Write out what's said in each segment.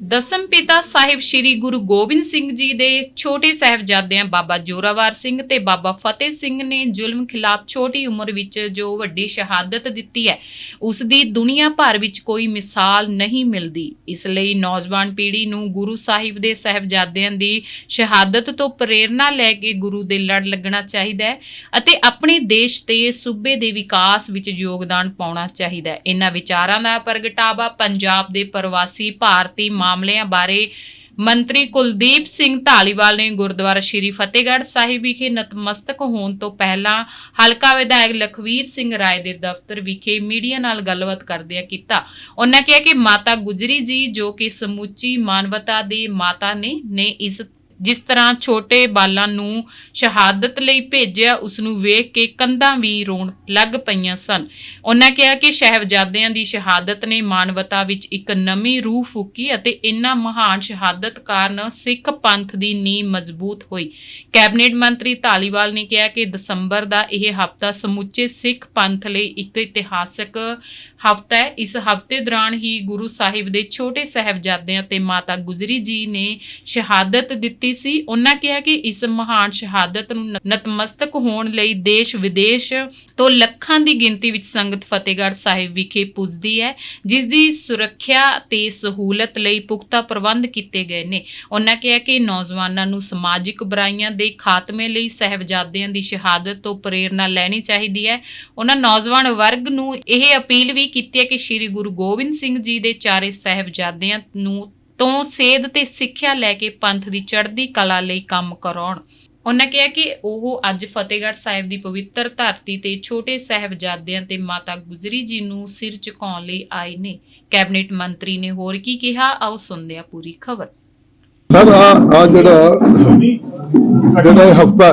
ਦਸਮ ਪਿਤਾ ਸਾਹਿਬ ਸ੍ਰੀ ਗੁਰੂ ਗੋਬਿੰਦ ਸਿੰਘ ਜੀ ਦੇ ਛੋਟੇ ਸਾਹਿਬਜ਼ਾਦਿਆਂ ਬਾਬਾ ਜੋਰਾਵਰ ਸਿੰਘ ਤੇ ਬਾਬਾ ਫਤਿਹ ਸਿੰਘ ਨੇ ਜ਼ੁਲਮ ਖਿਲਾਫ ਛੋਟੀ ਉਮਰ ਵਿੱਚ ਜੋ ਵੱਡੀ ਸ਼ਹਾਦਤ ਦਿੱਤੀ ਹੈ ਉਸ ਦੀ ਦੁਨੀਆ ਭਰ ਵਿੱਚ ਕੋਈ ਮਿਸਾਲ ਨਹੀਂ ਮਿਲਦੀ। ਇਸ ਲਈ ਨੌਜਵਾਨ ਪੀੜ੍ਹੀ ਨੂੰ ਗੁਰੂ ਸਾਹਿਬ ਦੇ ਸਾਹਿਬਜ਼ਾਦਿਆਂ ਦੀ ਸ਼ਹਾਦਤ ਤੋਂ ਪ੍ਰੇਰਣਾ ਲੈ ਕੇ ਗੁਰੂ ਦੇ ਲੜ ਲੱਗਣਾ ਚਾਹੀਦਾ ਹੈ ਅਤੇ ਆਪਣੇ ਦੇਸ਼ ਤੇ ਸੂਬੇ ਦੇ ਵਿਕਾਸ ਵਿੱਚ ਯੋਗਦਾਨ ਪਾਉਣਾ ਚਾਹੀਦਾ ਹੈ। ਇਹਨਾਂ ਵਿਚਾਰਾਂ ਦਾ ਪ੍ਰਗਟਾਵਾ ਪੰਜਾਬ ਦੇ ਪ੍ਰਵਾਸੀ ਭਾਰਤੀ ਮਾਮਲਿਆਂ ਬਾਰੇ ਮੰਤਰੀ ਕੁਲਦੀਪ ਸਿੰਘ ਢਾਲੀਵਾਲ ਨੇ ਗੁਰਦੁਆਰਾ ਸ਼੍ਰੀ ਫਤਿਹਗੜ੍ਹ ਸਾਹਿਬ ਵਿਖੇ ਨਤਮਸਤਕ ਹੋਣ ਤੋਂ ਪਹਿਲਾਂ ਹਲਕਾ ਵਿਧਾਇਕ ਲਖਵੀਰ ਸਿੰਘ ਰਾਏ ਦੇ ਦਫ਼ਤਰ ਵਿਖੇ ਮੀਡੀਆ ਨਾਲ ਗੱਲਬਾਤ ਕਰਦਿਆਂ ਕੀਤਾ। ਉਹਨਾਂ ਕਿਹਾ ਕਿ ਮਾਤਾ ਗੁਜਰੀ ਜੀ ਜੋ ਕਿ ਸਮੁੱਚੀ ਮਾਨਵਤਾ ਦੀ ਮਾਤਾ ਨੇ ਨੇ ਇਸ ਜਿਸ ਤਰ੍ਹਾਂ ਛੋਟੇ ਬਾਲਾਂ ਨੂੰ ਸ਼ਹਾਦਤ ਲਈ ਭੇਜਿਆ ਉਸ ਨੂੰ ਵੇਖ ਕੇ ਕੰਧਾਂ ਵੀ ਰੋਣ ਲੱਗ ਪਈਆਂ ਸਨ। ਉਹਨਾਂ ਕਿਹਾ ਕਿ ਸ਼ਹਿਬਜ਼ਾਦਿਆਂ ਦੀ ਸ਼ਹਾਦਤ ਨੇ ਮਾਨਵਤਾ ਵਿੱਚ ਇੱਕ ਨਵੀਂ ਰੂਹ ਫੂਕੀ ਅਤੇ ਇਨ੍ਹਾਂ ਮਹਾਨ ਸ਼ਹਾਦਤ ਕਾਰਨ ਸਿੱਖ ਪੰਥ ਦੀ ਨੀਂਹ ਮਜ਼ਬੂਤ ਹੋਈ। ਕੈਬਨਿਟ ਮੰਤਰੀ ਧਾਲੀਵਾਲ ਨੇ ਕਿਹਾ ਕਿ ਦਸੰਬਰ ਦਾ ਇਹ ਹਫ਼ਤਾ ਸਮੁੱਚੇ ਸਿੱਖ ਪੰਥ ਲਈ ਇੱਕ ਇਤਿਹਾਸਕ ਹਫ਼ਤਾ ਹੈ। ਇਸ ਹਫ਼ਤੇ ਦੌਰਾਨ ਹੀ ਗੁਰੂ ਸਾਹਿਬ ਦੇ ਛੋਟੇ ਸਾਹਿਬਜ਼ਾਦਿਆਂ ਤੇ ਮਾਤਾ ਗੁਜਰੀ ਜੀ ਨੇ ਸ਼ਹਾਦਤ ਦਿੱਤੀ ਸੀ, ਉਹਨਾਂ ਕਿਹਾ ਕਿ ਇਸ ਮਹਾਨ ਸ਼ਹਾਦਤ ਨੂੰ ਨਤਮਸਤਕ ਹੋਣ ਲਈ ਦੇਸ਼ ਵਿਦੇਸ਼ ਤੋਂ ਲੱਖਾਂ ਦੀ ਗਿਣਤੀ ਵਿੱਚ ਸੰਗਤ ਫਤਿਹਗੜ੍ਹ ਸਾਹਿਬ ਵਿਖੇ ਪੁੱਜਦੀ ਹੈ ਜਿਸ ਦੀ ਸੁਰੱਖਿਆ ਤੇ ਸਹੂਲਤ ਲਈ ਪੁਖਤਾ ਪ੍ਰਬੰਧ ਕੀਤੇ ਗਏ ਨੇ। ਉਹਨਾਂ ਕਿਹਾ ਕਿ ਨੌਜਵਾਨਾਂ ਨੂੰ ਸਮਾਜਿਕ ਬੁਰਾਈਆਂ ਦੇ ਖਾਤਮੇ ਲਈ ਸਹਿਬਜ਼ਾਦਿਆਂ ਦੀ ਸ਼ਹਾਦਤ ਤੋਂ ਪ੍ਰੇਰਣਾ ਲੈਣੀ ਚਾਹੀਦੀ ਹੈ। ਉਹਨਾਂ ਨੌਜਵਾਨ ਵਰਗ ਨੂੰ ਇਹ ਅਪੀਲ ਵੀ ਕੀਤੀ ਹੈ ਕਿ ਸ੍ਰੀ ਗੁਰੂ ਗੋਬਿੰਦ ਸਿੰਘ ਜੀ ਦੇ ਚਾਰੇ ਸਹਿਬਜ਼ਾਦਿਆਂ ਨੂੰ ਤੋਂ ਸੇਧ ਤੇ ਸਿੱਖਿਆ ਲੈ ਕੇ ਪੰਥ ਦੀ ਚੜ੍ਹਦੀ ਕਲਾ ਲਈ ਕੰਮ ਕਰਾਉਣ। ਉਹਨਾਂ ਕਿਹਾ ਕਿ ਉਹ ਅੱਜ ਫਤਿਹਗੜ੍ਹ ਸਾਹਿਬ ਦੀ ਪਵਿੱਤਰ ਧਰਤੀ ਤੇ ਛੋਟੇ ਸਾਹਿਬਜ਼ਾਦਿਆਂ ਤੇ ਮਾਤਾ ਗੁਜਰੀ ਜੀ ਨੂੰ ਸਿਰ ਝੁਕਾਉਣ ਲਈ ਆਏ ਨੇ। ਕੈਬਨਿਟ ਮੰਤਰੀ ਨੇ ਹੋਰ ਕੀ ਕਿਹਾ, ਆਓ ਸੁਣਦੇ ਆ ਪੂਰੀ ਖਬਰ। ਸਰ, ਆ ਜਿਹੜਾ ਜਿਹੜਾ ਹਫਤਾ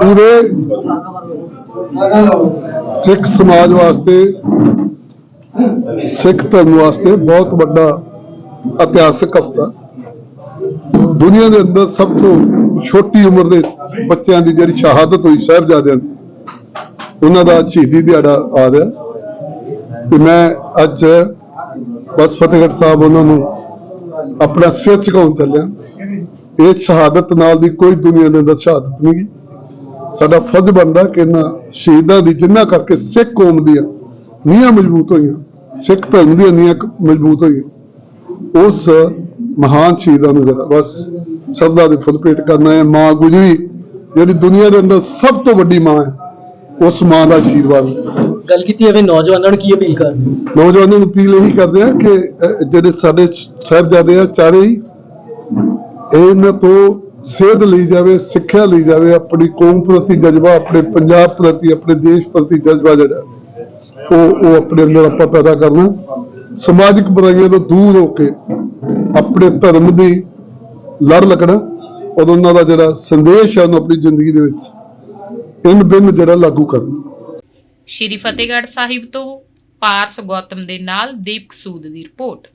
ਪੂਰੇ ਸਿੱਖ ਸਮਾਜ ਵਾਸਤੇ ਸਿੱਖ ਧਰਮ ਵਾਸਤੇ ਬਹੁਤ ਵੱਡਾ ਇਤਿਹਾਸਕ ਹਫਤਾ। ਦੁਨੀਆ ਦੇ ਅੰਦਰ ਸਭ ਤੋਂ ਛੋਟੀ ਉਮਰ ਦੇ ਬੱਚਿਆਂ ਦੀ ਜਿਹੜੀ ਸ਼ਹਾਦਤ ਹੋਈ ਸਾਹਿਬਜ਼ਾਦਿਆਂ ਦੀ, ਉਹਨਾਂ ਦਾ ਸ਼ਹੀਦੀ ਦਿਹਾੜਾ ਆ ਰਿਹਾ। ਤੇ ਮੈਂ ਅੱਜ ਬਸ ਫਤਿਹਗੜ੍ਹ ਸਾਹਿਬ ਉਹਨਾਂ ਨੂੰ ਆਪਣਾ ਸਿਰ ਝੁਕਾਉਣ ਚੱਲਿਆ। ਇਹ ਸ਼ਹਾਦਤ ਨਾਲ ਦੀ ਕੋਈ ਦੁਨੀਆ ਦੇ ਅੰਦਰ ਸ਼ਹਾਦਤ ਨਹੀਂ ਗੀ ਸਾਡਾ ਫਰਜ਼ ਬਣਦਾ ਕਿ ਇਹਨਾਂ ਸ਼ਹੀਦਾਂ ਦੀ ਜਿੰਨਾ ਕਰਕੇ ਸਿੱਖ ਕੌਮ ਦੀਆਂ ਨੀਹਾਂ ਮਜ਼ਬੂਤ ਹੋਈਆਂ ਸਿੱਖ ਧਰਮ ਦੀਆਂ ਨੀਹਾਂ ਮਜ਼ਬੂਤ ਹੋਈਆਂ। ਉਸ ਮਹਾਨ ਸ਼ਹੀਦਾਂ ਨੂੰ ਜਿਹੜਾ ਬਸ ਸ਼ਰਧਾ ਦੇ ਫੁੱਲ ਭੇਟ ਕਰਨਾ ਹੈ। ਮਾਂ ਗੁਜਰੀ ਜਿਹੜੀ ਦੁਨੀਆ ਦੇ ਅੰਦਰ ਸਭ ਤੋਂ ਵੱਡੀ ਮਾਂ ਹੈ ਉਸ ਮਾਂ ਦਾ ਆਸ਼ੀਰਵਾਦ। ਗੱਲ ਕੀਤੀ ਜਾਵੇ ਨੌਜਵਾਨਾਂ ਨੂੰ ਕੀ ਅਪੀਲ ਕਰਦੇ ਹੋ? ਨੌਜਵਾਨਾਂ ਨੂੰ ਅਪੀਲ ਇਹੀ ਕਰਦੇ ਆ ਕਿ ਜਿਹੜੇ ਸਾਡੇ ਸਾਹਿਬਜ਼ਾਦੇ ਆ ਚਾਰੇ ਹੀ ਇਹਨਾਂ ਤੋਂ ਸੇਧ ਲਈ ਜਾਵੇ ਸਿੱਖਿਆ ਲਈ ਜਾਵੇ ਆਪਣੀ ਕੌਮ ਪ੍ਰਤੀ ਜਜ਼ਬਾ ਆਪਣੇ ਪੰਜਾਬ ਪ੍ਰਤੀ ਆਪਣੇ ਦੇਸ਼ ਪ੍ਰਤੀ ਜਜ਼ਬਾ ਜਿਹੜਾ ਉਹ ਉਹ ਆਪਣੇ ਅੰਦਰ ਆਪਾਂ ਪੈਦਾ ਕਰਨਾ। ਸਮਾਜਿਕ ਬੁਰਾਈਆਂ ਤੋਂ ਦੂਰ ਹੋ ਕੇ ਆਪਣੇ ਧਰਮ ਦੀ ਲੜ ਲੱਗਣਾ ਔਰ ਉਹਨਾਂ ਦਾ ਜਿਹੜਾ ਸੰਦੇਸ਼ ਹੈ ਉਹਨੂੰ ਆਪਣੀ ਜ਼ਿੰਦਗੀ ਦੇ ਵਿੱਚ ਇਨ ਬਿੰਨ ਜਿਹੜਾ ਲਾਗੂ ਕਰਨਾ। ਸ਼੍ਰੀ ਫਤਿਹਗੜ੍ਹ ਸਾਹਿਬ ਤੋਂ ਪਾਰਸ ਗੌਤਮ ਦੇ ਨਾਲ ਦੀਪਕ ਸੂਦ ਦੀ ਰਿਪੋਰਟ।